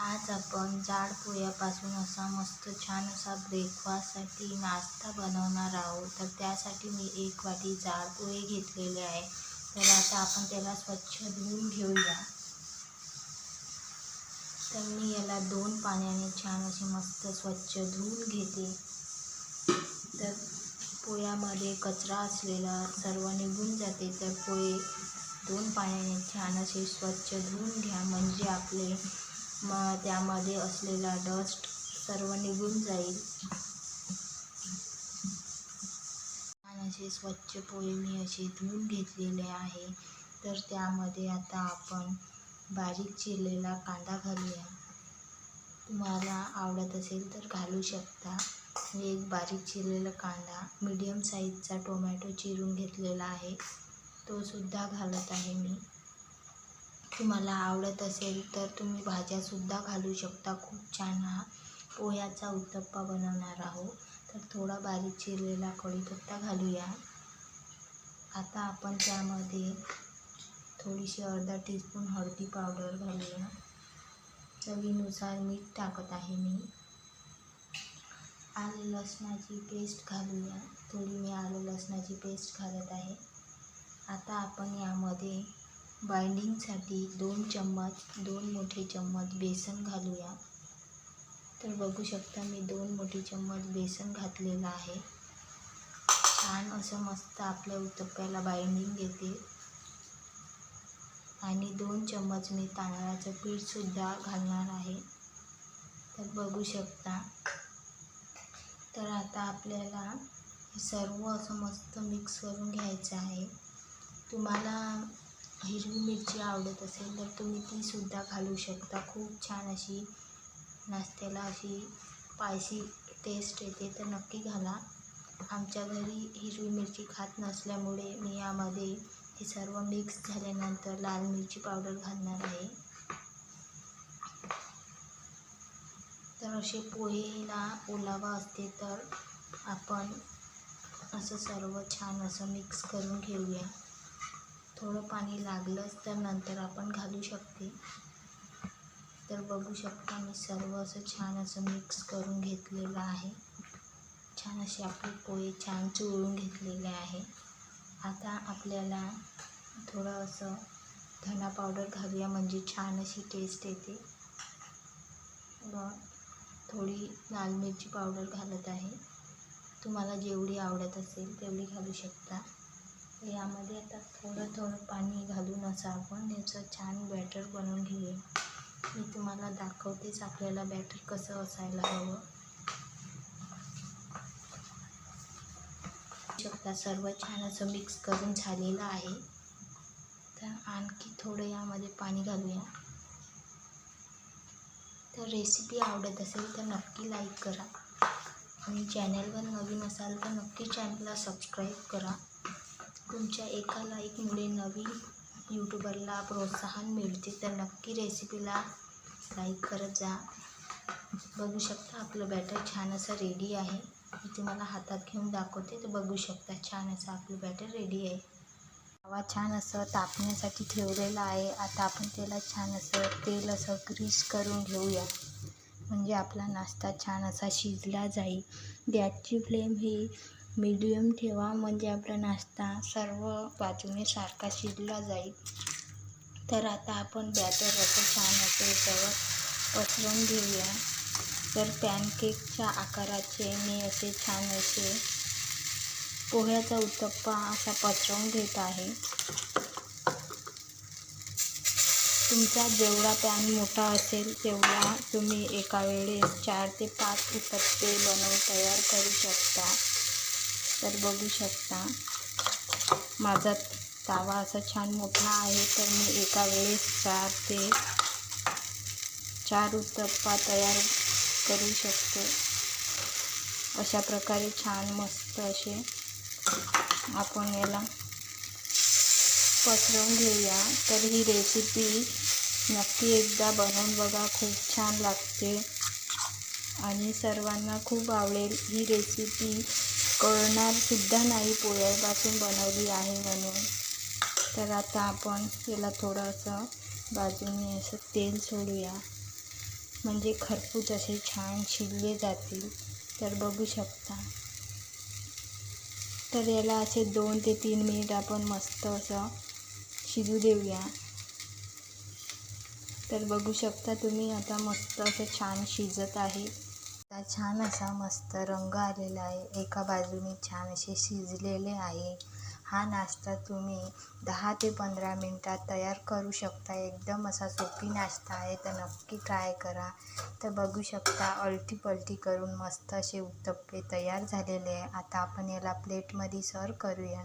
आज आपण जाड पोह्यापासून असा मस्त छान असा ब्रेकफास्टसाठी नाश्ता बनवणार आहोत. तर त्यासाठी मी एक वाटी जाड पोहे घेतलेले आहे. तर आता आपण त्याला स्वच्छ धुवून घेऊया. तर मी याला दोन पाण्याने छान असे मस्त स्वच्छ धुवून घेते. तर पोह्यामध्ये कचरा असलेला सर्व निघून जाते. तर पोहे दोन पाण्याने छान असे स्वच्छ धुवून घ्या. म्हणजे आपले मग त्यामध्ये असलेला डस्ट सर्व निघून जाईल. आणि असे स्वच्छ पोळी मी असे धुवून घेतलेले आहे. तर त्यामध्ये आता आपण बारीक चिरलेला कांदा घालूया. तुम्हाला आवडत असेल तर घालू शकता. मी एक बारीक चिरलेला कांदा मीडियम साईजचा टोमॅटो चिरून घेतलेला आहे. तो सुद्धा घालत आहे मी. तुम्हाला आवडत असेल तर तुम्ही भाज्यासुद्धा घालू शकता. खूप छान हा पोह्याचा उत्तप्पा बनवणार आहोत. तर थोडा बारीक चिरलेला कढीपत्ता घालूया. आता आपण त्यामध्ये थोडीशी अर्धा टीस्पून हळदी पावडर घालूया. चवीनुसार मीठ टाकत आहे मी. आलं लसणाची पेस्ट घालूया. थोडी मी आलं लसणाची पेस्ट घालत आहे. आता आपण यामध्ये बाइंडिंगसाठी दोन चम्मच दोन मोठे चम्मच बेसन घालूया. तर बघू शकता मी दोन मोठे चम्मच बेसन घातलेलं आहे. छान असं मस्त आपल्या उत्तप्प्याला बाइंडिंग देते आणि दोन चम्मच मी तांदळाचं पीठसुद्धा घालणार आहे. तर बघू शकता. तर आता आपल्याला सर्व असं मस्त मिक्स करून घ्यायचं आहे. तुम्हाला हिरवी मिरची आवडत असेल तर तुम्ही तीसुद्धा घालू शकता. खूप छान अशी नाश्त्याला अशी स्पायसी टेस्ट येते. तर नक्की घाला. आमच्या घरी हिरवी मिरची खात नसल्यामुळे मी यामध्ये हे सर्व मिक्स झाल्यानंतर लाल मिरची पावडर घालणार आहे. तर असे पोहेला ओलावा असते तर आपण असं सर्व छान असं मिक्स करून घेऊया. थोडं पाणी लागलंच तर नंतर आपण घालू शकते. तर बघू शकता मी सर्व असं छान असं मिक्स करून घेतलेलं आहे. छान असे आपले पोहे छान चोळून घेतलेले आहे. आता आपल्याला थोडं असं धना पावडर घालूया म्हणजे छान अशी टेस्ट येते. व थोडी लाल मिरची पावडर घालत आहे. तुम्हाला जेवढी आवडत असेल तेवढी घालू शकता. यामध्ये आता थोडं थोडं पाणी घालून असं आपण याचं छान बॅटर बनवून घेऊया. मी तुम्हाला दाखवतेच आपल्याला बॅटर कसं असायला हवं. शकता सर्व छान असं मिक्स करून झालेलं आहे. तर आणखी थोडं यामध्ये पाणी घालूया. तर रेसिपी आवडत असेल तर नक्की लाईक करा. आणि चॅनलवर नवीन असाल तर नक्की चॅनलला सबस्क्राईब करा. तुमच्या एका लाईकमुळे नवीन यूट्यूबरला प्रोत्साहन मिळते तर नक्की रेसिपीला लाईक करत जा. बघू शकता आपलं बॅटर छान असं रेडी आहे. मी तुम्हाला हातात घेऊन दाखवते तर बघू शकता छान असं आपलं बॅटर रेडी आहे. तवा छान असं तापण्यासाठी ठेवलेलं आहे. आता आपण त्याला छान असं तेल असं ग्रीस करून घेऊया. म्हणजे आपला नाश्ता छान असा शिजला जाईल. गॅसची फ्लेम ही मीडियम ठेवा म्हणजे आपला नाश्ता सर्व बाजूने सारखा शिजला जाईल. तर आता आपण बॅटर असं छान असं याच्यावर पसरवून घेऊया. तर पॅनकेकच्या आकाराचे मी असे छान असे पोह्याचा उत्तप्पा असा पसरवून घेत आहे. तुमचा जेवढा पॅन मोठा असेल तेवढा तुम्ही एका वेळेस चार ते पाच उत्तप्पे बनवून तयार करू शकता. तर बघू शकता. माझा तावा असा छान मोठा आहे तर मी एका वेळेस चार ते चार उत्तप्पा तयार करू शकतो. अशा प्रकारे छान मस्त असे आपण याला पसरवून घेऊया. तर ही रेसिपी नक्की एकदा बनवून बघा खूप छान लागते. आणि सर्वांना खूप आवडेल ही रेसिपी कळणारसुद्धा नाही पोळ्यापासून बनवली आहे म्हणून. तर आता आपण याला थोडंसं बाजूने असं तेल सोडूया. म्हणजे खरपूस असे छान शिजले जातील. तर बघू शकता. तर याला असे दोन ते तीन मिनिट आपण मस्त असं शिजू देऊया. तर बघू शकता तुम्ही आता मस्त असं छान शिजत आहे. आता छान असा मस्त रंग आलेला आहे. एका बाजूने छान असे शिजलेले आहे. हा नाश्ता तुम्ही दहा ते पंधरा मिनटात तयार करू शकता. एकदम असा सोपी नाश्ता आहे. तर नक्की ट्राय करा. तर बघू शकता अलटी पलटी करून मस्त असे उत्तप्पे तयार झालेले आहे. आता आपण याला प्लेटमध्ये सर्व करूया.